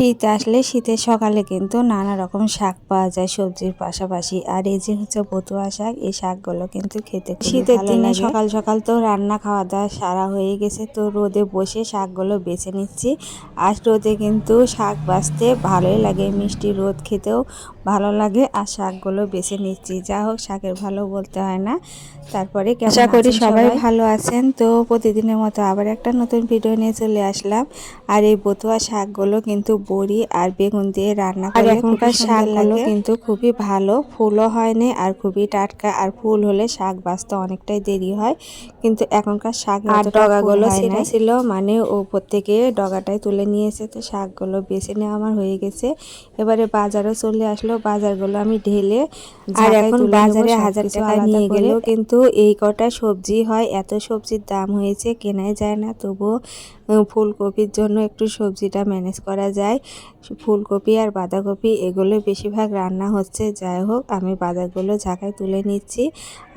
শীত আসলে শীতের সকালে কিন্তু নানা রকম শাক পাওয়া যায় সবজির পাশাপাশি। আর এই যে হচ্ছে বতুয়া শাক এই শাকগুলো কিন্তু খেতে শীতের দিনে সকাল সকাল তো রান্না খাওয়া দাওয়া সারা হয়ে গেছে তো রোদে বসে শাকগুলো বেছে নিচ্ছি। আর রোদে কিন্তু শাক বাছতে ভালোই লাগে মিষ্টি রোদ খেতেও ভালো লাগে। আর শাকগুলো বেছে নিচ্ছি যা হোক শাকের ভালো বলতে হয় না। তারপরে আশা করি সবাই ভালো আছেন। তো প্রতিদিনের মতো আবার একটা নতুন ভিডিও নিয়ে চলে আসলাম। আর এই বতুয়া শাকগুলো কিন্তু বড়ি আর বেগুন দিয়ে রান্না আর করে এখনকার শাকগুলো কিন্তু খুবই ভালো ফুলও হয়নি আর খুবই টাটকা আর ফুল হলে শাক বাঁচতে অনেকটাই দেরি হয়। কিন্তু এখনকার শাক আর ডগাগুলো ছেঁড়া ছিল মানে ওপর থেকে ডগাটাই তুলে নিয়েছে তো শাকগুলো বেছে নেওয়া আমার হয়ে গেছে। এবারে বাজারও চলে আসলো বাজারগুলো আমি ঢেলে আর এখন বাজারে হাজার টাকা নিয়ে। গেলেও কিন্তু এই কটা সবজি হয় এত সবজির দাম হয়েছে কেনাই যায় না তবুও। ফুলকপির জন্য একটু সবজিটা ম্যানেজ করা যায়। ফুলকপি আর বাঁধাকপি এগুলো বেশিরভাগ রান্না হচ্ছে। যাই হোক আমি বাজারগুলো ঝাঁকায় তুলে নিচ্ছি।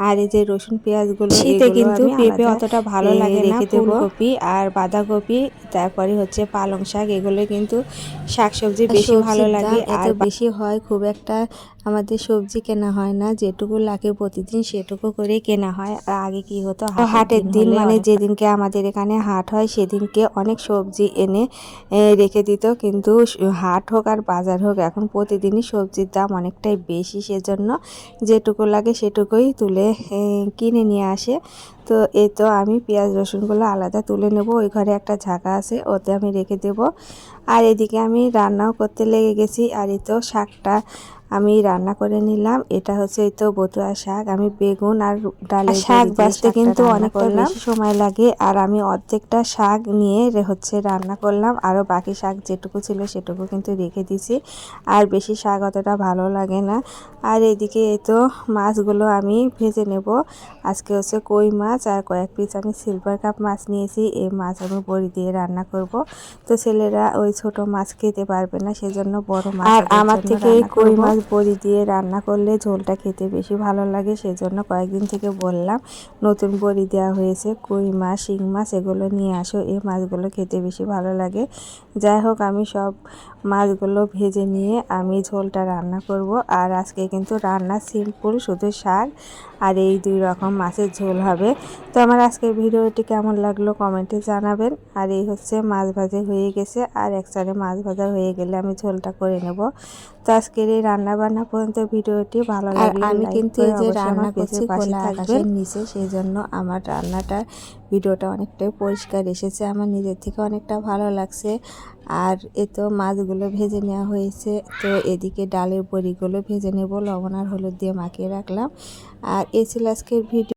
আর এই যে রসুন পেঁয়াজগুলো শীতে কিন্তু পেঁপে অতটা ভালো লাগে না রেখে দেবো। ফুলকপি ফুলকপি আর বাঁধাকপি তারপরে হচ্ছে পালং শাক এগুলো কিন্তু শাকসবজি বেশি ভালো লাগে আর বেশি হয় খুব একটা আমাদের সবজি কেনা হয় না যেটুকু লাগে প্রতিদিন সেটুকু করে কেনা হয়। আর আগে কি হতো? হাটের দিন মানে যেদিনকে আমাদের এখানে হাট হয় সেদিনকে অনেক সবজি এনে রেখে দিত। কিন্তু হাট হোক আর বাজার হোক এখন প্রতিদিনই সবজির দাম অনেকটাই বেশি সেজন্য যেটুকু লাগে সেটুকুই তুলে কিনে নিয়ে আসে। তো এ তো আমি পেঁয়াজ রসুনগুলো আলাদা তুলে নেব ওই ঘরে একটা ঝাঁকা আছে ওতে আমি রেখে দেব। আর এদিকে আমি রান্নাও করতে লেগে গেছি আর এ তো শাকটা আমি রান্না করে নিলাম। এটা হচ্ছে এই তো বতুয়া শাক। আমি বেগুন আর ডালের শাক শাকটা কিন্তু অনেকটা করলাম। বেশি সময় লাগে। আর আমি অর্ধেকটা শাক নিয়ে হচ্ছে রান্না করলাম। আরও বাকি শাক যেটুকু ছিল সেটুকু কিন্তু রেখে দিছি আর বেশি শাক অতটা ভালো লাগে না। আর এদিকে এই তো মাছগুলো আমি ভেজে নেব। আজকে হচ্ছে কই মাছ আর কয়েক পিস আমি সিলভার কাপ মাছ নিয়েছি। এই মাছ আমি বড়ি দিয়ে রান্না করব। তো ছেলেরা ওই ছোট মাছ খেতে পারবে না সেজন্য বড় মাছ আর আমার থেকে কই করব। মাছ বড়ি দিয়ে রান্না করলে ঝোলটা খেতে বেশি ভালো লাগে, সেজন্য কয়েকদিন থেকে বললাম, নতুন বড়ি দেওয়া হয়েছে, কই মাছ, শিং মাছ, এগুলো নিয়ে আসো, এই মাছগুলো খেতে বেশি ভালো লাগে। যাই হোক, আমি সব মাছগুলো ভেজে নিয়ে আমি ঝোলটা রান্না করব। আর আজকে কিন্তু রান্না সিম্পল শুধু শাক আর এই দুই রকম মাছের ঝোল হবে। তো আমার আজকের ভিডিওটি কেমন লাগল কমেন্টে জানাবেন। আর এই হচ্ছে মাছ ভাজে হয়ে গেছে। আর এক সাইডে মাছ ভাজা হয়ে গেলে আমি ঝোলটা করে নেব। তো আজকের এই রান্না বান্না পর্যন্ত ভিডিওটি ভালো লাগে লাগলে আমি কিন্তু এই যে রান্না করছি পাশে থাকবে থাকবেন। নিচে সেই জন্য আমার রান্নাটার ভিডিওটা অনেকটাই পরিষ্কার এসেছে। আমার নিজের থেকে অনেকটা ভালো লাগছে। আর এ তো মাছগুলো ভেজে নেওয়া হয়েছে। তো এদিকে ডালের বড়িগুলো ভেজে নেব। লবণ আর হলুদ দিয়ে মাখিয়ে রাখলাম। আর এ ছিল আজকের ভিডিও।